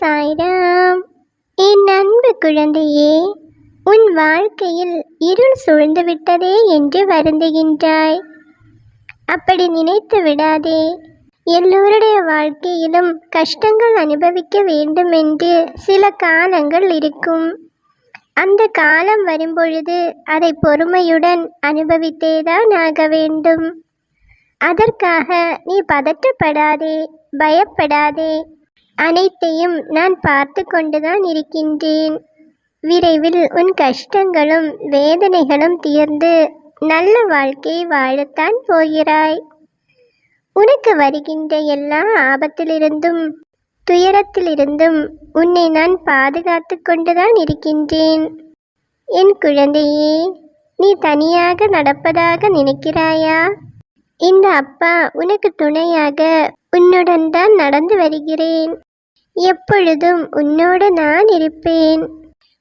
சாய்ராம் என் அன்பு குழந்தையே உன் வாழ்க்கையில் இருள் சூழ்ந்து விட்டதே என்று வருந்துகின்றாய். அப்படி நினைத்து விடாதே. எல்லோருடைய வாழ்க்கையிலும் கஷ்டங்கள் அனுபவிக்க வேண்டும் என்று சில காலங்கள் இருக்கும். அந்த காலம் வரும்பொழுது அதை பொறுமையுடன் அனுபவித்தேதான் ஆக வேண்டும். அதற்காக நீ பதட்டப்படாதே பயப்படாதே. அனைத்தையும் நான் பார்த்து கொண்டுதான் இருக்கின்றேன். விரைவில் உன் கஷ்டங்களும் வேதனைகளும் தீர்ந்து நல்ல வாழ்க்கை வாழத்தான் போகிறாய். உனக்கு வருகின்ற எல்லா ஆபத்திலிருந்தும் துயரத்திலிருந்தும் உன்னை நான் பாதுகாத்து கொண்டுதான் இருக்கின்றேன். என் குழந்தையே நீ தனியாக நடப்பதாக நினைக்கிறாயா? இந்த அப்பா உனக்கு துணையாக உன்னுடன் தான் நடந்து வருகிறேன். எப்பொழுதும் உன்னோடு நான் இருப்பேன்.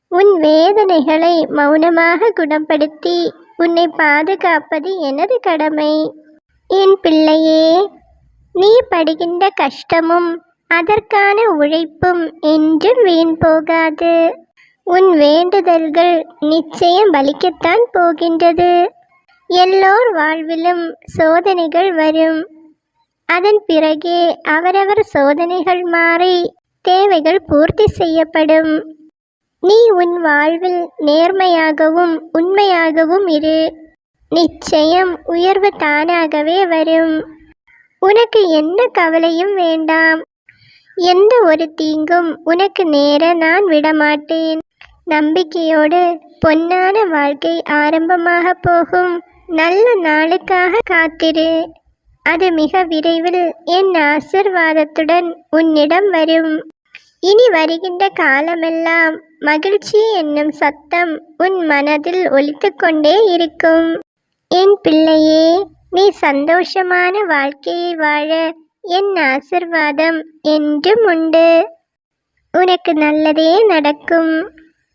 உன் வேதனைகளை மௌனமாக குணப்படுத்தி உன்னை பாதுகாப்பது எனது கடமை. என் பிள்ளையே நீ படுகின்ற கஷ்டமும் அதற்கான உழைப்பும் என்றும் வீண் போகாது. உன் வேண்டுதல்கள் நிச்சயம் பலிக்கத்தான் போகின்றது. எல்லோர் வாழ்விலும் சோதனைகள் வரும். அதன் பிறகே அவரவர் சோதனைகள் மாறி தேவைகள் பூர்த்தி செய்யப்படும். நீ உன் வாழ்வில் நேர்மையாகவும் உண்மையாகவும் இரு. நிச்சயம் உயர்வு தானாகவே வரும். உனக்கு எந்த கவலையும் வேண்டாம். எந்த ஒரு தீங்கும் உனக்கு நேர நான் விடமாட்டேன். நம்பிக்கையோடு பொன்னான வாழ்க்கை ஆரம்பமாக போகும். நல்ல நாளுக்காக காத்திரு. அது மிக விரைவில் என் ஆசிர்வாதத்துடன் உன்னிடம் வரும். இனி வருகின்ற காலமெல்லாம் மகிழ்ச்சி என்னும் சத்தம் உன் மனதில் ஒலித்து கொண்டே இருக்கும். என் பிள்ளையே நீ சந்தோஷமான வாழ்க்கையை வாழ என் ஆசிர்வாதம் என்றும் உண்டு. உனக்கு நல்லதே நடக்கும்.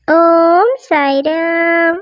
ஓம் சாய்ராம்.